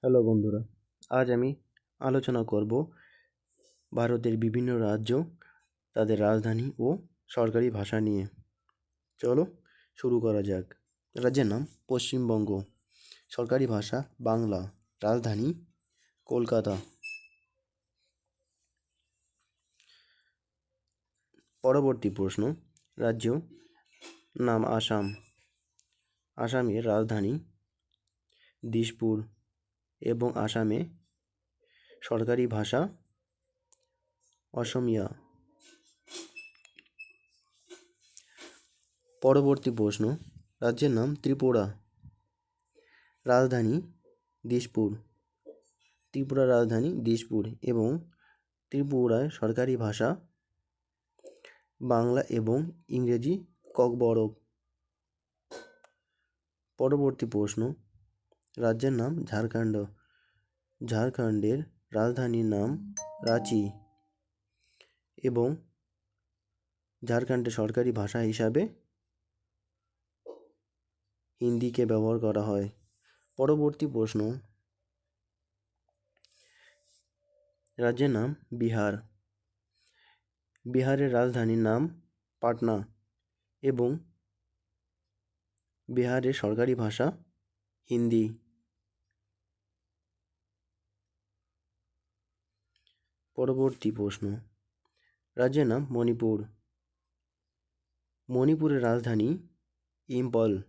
Hello বন্ধুরা, আজ আমি আলোচনা করব ভারতের বিভিন্ন রাজ্য, তাদের রাজধানী ও সরকারি ভাষা নিয়ে। চলো শুরু করা যাক। রাজ্যের নাম পশ্চিমবঙ্গ। সরকারি ভাষা বাংলা, রাজধানী কলকাতা। পরবর্তী প্রশ্ন, রাজ্য নাম আসাম। আসামের রাজধানী দিসপুর। এবং আসামে সরকারি ভাষা অসমিয়া। পরবর্তী প্রশ্ন, রাজ্যের নাম ত্রিপুরা। রাজধানী দিসপুর। ত্রিপুরা রাজধানী দিসপুর এবং ত্রিপুরায় সরকারি ভাষা বাংলা এবং ইংরেজি ককবরক। পরবর্তী প্রশ্ন রাজ্যের নাম ঝাড়খণ্ড। ঝাড়খণ্ডের রাজধানীর নাম রাঁচি এবং ঝাড়খণ্ডের সরকারি ভাষা হিসাবে হিন্দিকে ব্যবহার করা হয়। পরবর্তী প্রশ্ন। রাজ্যের নাম বিহার। বিহারের রাজধানীর নাম পাটনা এবং বিহারের সরকারি ভাষা হিন্দি। পরবর্তী প্রশ্ন। রাজ্যের নাম মণিপুর। মণিপুরের রাজধানী ইম্পল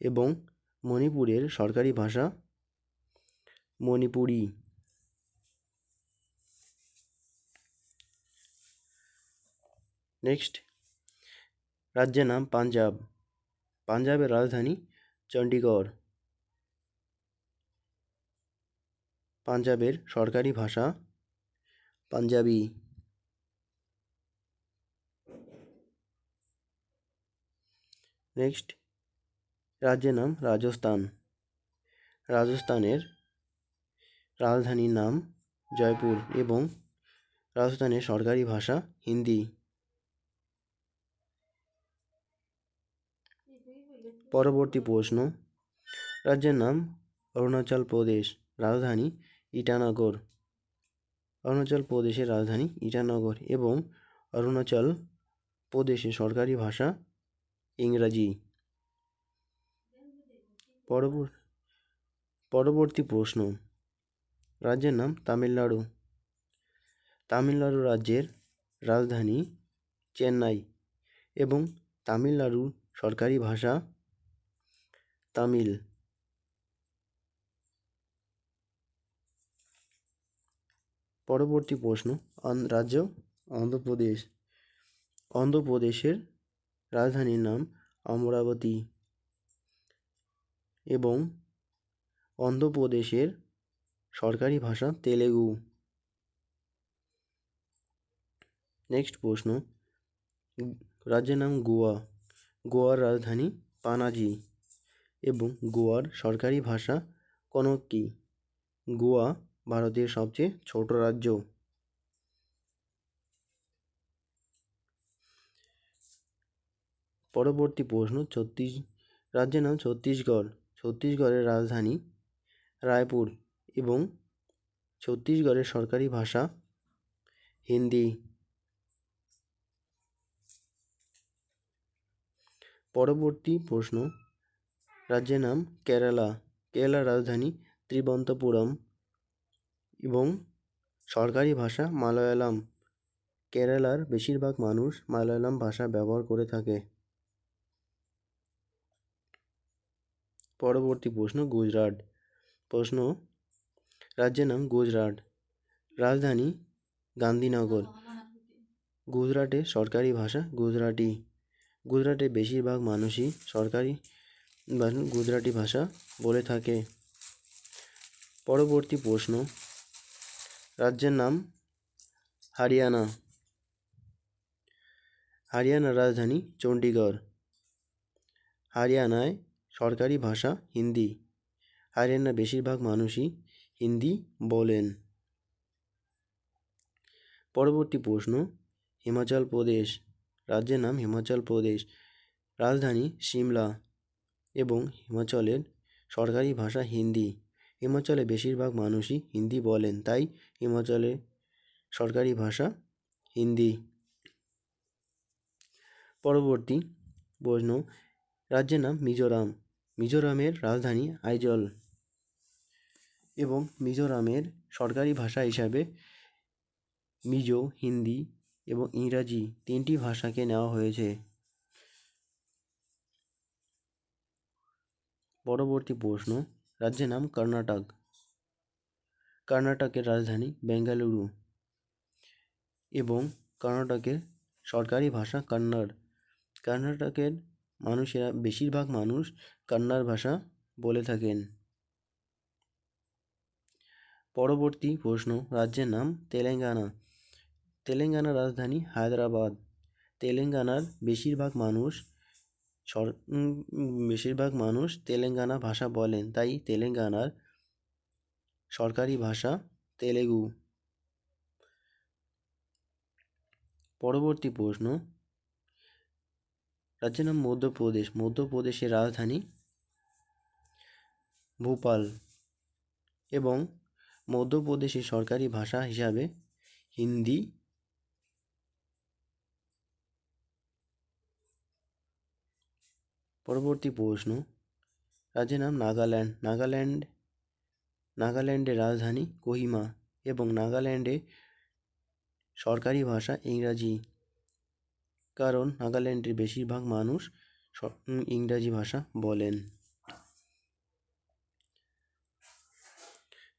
এবং মণিপুরের সরকারি ভাষা মণিপুরি। নেক্সট। রাজ্যের নাম পাঞ্জাব। পাঞ্জাবের রাজধানী চণ্ডীগড়। পাঞ্জাবের সরকারি ভাষা পাঞ্জাবি। নেক্সট রাজ্যের নাম রাজস্থান। রাজস্থানের রাজধানীর নাম জয়পুর এবং রাজস্থানের সরকারি ভাষা হিন্দি। পরবর্তী প্রশ্ন, রাজ্যের নাম অরুণাচল প্রদেশ, রাজধানী ইটানগর। অরুণাচল প্রদেশের রাজধানী ইটানগর এবং অরুণাচল প্রদেশের সরকারি ভাষা ইংরাজি। পরবর্তী প্রশ্ন। রাজ্যের নাম তামিলনাড়ু। তামিলনাড়ু রাজ্যের রাজধানী চেন্নাই এবং তামিলনাড়ুর সরকারি ভাষা তামিল। পরবর্তী প্রশ্ন রাজ্য অন্ধ্রপ্রদেশ, অন্ধ্রপ্রদেশের রাজধানীর নাম অমরাবতী এবং অন্ধ্রপ্রদেশের সরকারি ভাষা তেলেগু। নেক্সট প্রশ্ন, রাজ্যের নাম গোয়া, গোয়ার রাজধানী পানাজি এবং গোয়ার সরকারি ভাষা কনককি গোয়া ভারতের সবচেয়ে ছোট রাজ্য। পরবর্তী প্রশ্ন ছত্তিশ রাজ্যের নাম ছত্তিশগড়। ছত্তিশগড়ের রাজধানী রায়পুর এবং ছত্তিশগড়ের সরকারি ভাষা হিন্দি। পরবর্তী প্রশ্ন, রাজ্যের নাম কেরালা। কেরালার রাজধানী ত্রিবন্তপুরম। এবং সরকারি ভাষা মালয়ালম। কেরালার বেশিরভাগ মানুষ মালয়ালম ভাষা ব্যবহার করে থাকে। পরবর্তী প্রশ্ন গুজরাট। প্রশ্ন, রাজ্যের নাম গুজরাট। রাজধানী গান্ধীনগর। গুজরাটের সরকারি ভাষা গুজরাটি। গুজরাটের বেশিরভাগ মানুষই সরকারি গুজরাটি ভাষা বলে থাকে। পরবর্তী প্রশ্ন রাজ্যের নাম হরিয়ানা। হরিয়ানার রাজধানী চণ্ডীগড়। হরিয়ানায় সরকারি ভাষা হিন্দি। হরিয়ানার বেশিরভাগ মানুষই হিন্দি বলেন। পরবর্তী প্রশ্ন, হিমাচল প্রদেশ। রাজ্যের নাম হিমাচল প্রদেশ। রাজধানী সিমলা এবং হিমাচলের সরকারি ভাষা হিন্দি। হিমাচলে বেশিরভাগ মানুষই হিন্দি বলেন, তাই হিমাচলে সরকারি ভাষা হিন্দি। পরবর্তী প্রশ্ন, রাজ্যের নাম মিজোরাম। মিজোরামের রাজধানী আইজল এবং মিজোরামের সরকারি ভাষা হিসাবে মিজো, হিন্দি এবং ইংরাজি তিনটি ভাষাকে নেওয়া হয়েছে। পরবর্তী প্রশ্ন রাজ্যের নাম কর্ণাটক কর্ণাটকের রাজধানী বেঙ্গালুরু এবং কর্ণাটকের সরকারি ভাষা কন্নড় কর্ণাটকের মানুষেরা বেশিরভাগ মানুষ কন্নড় ভাষা বলে থাকেন পরবর্তী প্রশ্ন রাজ্যের নাম তেলেঙ্গানা তেলেঙ্গানার রাজধানী হায়দ্রাবাদ তেলেঙ্গানার বেশিরভাগ মানুষ সর বেশিরভাগ মানুষ তেলেঙ্গানা ভাষা বলেন, তাই তেলেঙ্গানার সরকারি ভাষা তেলেগু। পরবর্তী প্রশ্ন। রাজ্যের নাম মধ্যপ্রদেশ। মধ্যপ্রদেশের রাজধানী ভোপাল এবং মধ্যপ্রদেশের সরকারি ভাষা হিসাবে হিন্দি পরবর্তী প্রশ্ন, রাজ্যের নাম নাগাল্যান্ড। নাগাল্যান্ড, নাগাল্যান্ডের রাজধানী কোহিমা এবং নাগাল্যান্ডে সরকারি ভাষা ইংরাজি। কারণ নাগাল্যান্ডের বেশিরভাগ মানুষ ইংরাজি ভাষা বলেন।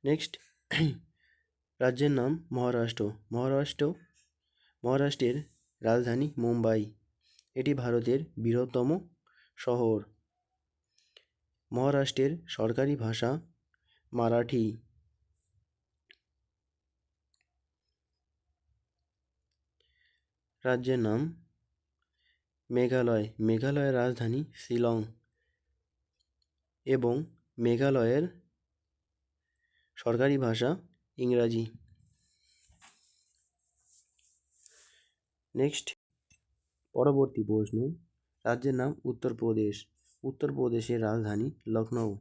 নেক্সট, রাজ্যের নাম মহারাষ্ট্র। মহারাষ্ট্র, মহারাষ্ট্রের রাজধানী মুম্বাই। এটি ভারতের বৃহত্তম শহর। মহারাষ্ট্রের সরকারি ভাষা মারাঠি। রাজ্যের নাম মেঘালয়। মেঘালয়ের রাজধানী শিলং এবং মেঘালয়ের সরকারি ভাষা ইংরাজি। নেক্সট, পরবর্তী প্রশ্ন। রাজ্যের নাম উত্তরপ্রদেশ উত্তরপ্রদেশের রাজধানী লখনৌ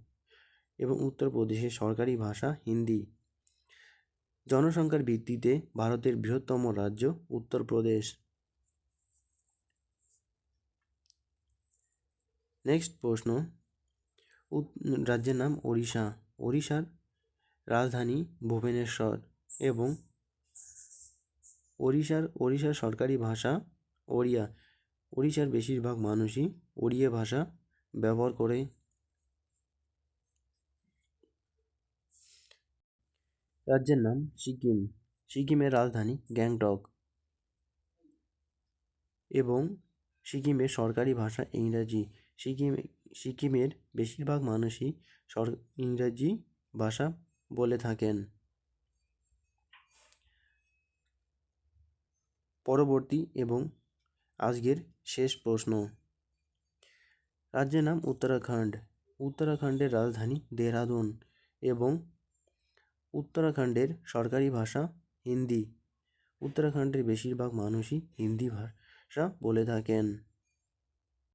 এবং উত্তরপ্রদেশের সরকারি ভাষা হিন্দি। জনসংখ্যার ভিত্তিতে ভারতের বৃহত্তম রাজ্য উত্তরপ্রদেশ নেক্সট প্রশ্ন। রাজ্যের নাম ওড়িশা। ওড়িশার রাজধানী ভুবনেশ্বর এবং ওড়িশার ওড়িশার সরকারি ভাষা ওড়িয়া। ওড়িশার বেশিরভাগ মানুষই ওড়িয়া ভাষা ব্যবহার করে। রাজ্যের নাম সিকিম। সিকিমের রাজধানী গ্যাংটক। এবং সিকিমের সরকারি ভাষা ইংরাজি। সিকিম, সিকিমের বেশিরভাগ মানুষই সর, ইংরাজি ভাষা বলে থাকেন। পরবর্তী এবং আজকের শেষ প্রশ্ন। রাজ্যের নাম উত্তরাখণ্ড। উত্তরাখণ্ডের রাজধানী দেহরাদুন এবং উত্তরাখণ্ডের সরকারি ভাষা হিন্দি। উত্তরাখণ্ডের বেশিরভাগ মানুষই হিন্দি ভাষা বলে থাকেন।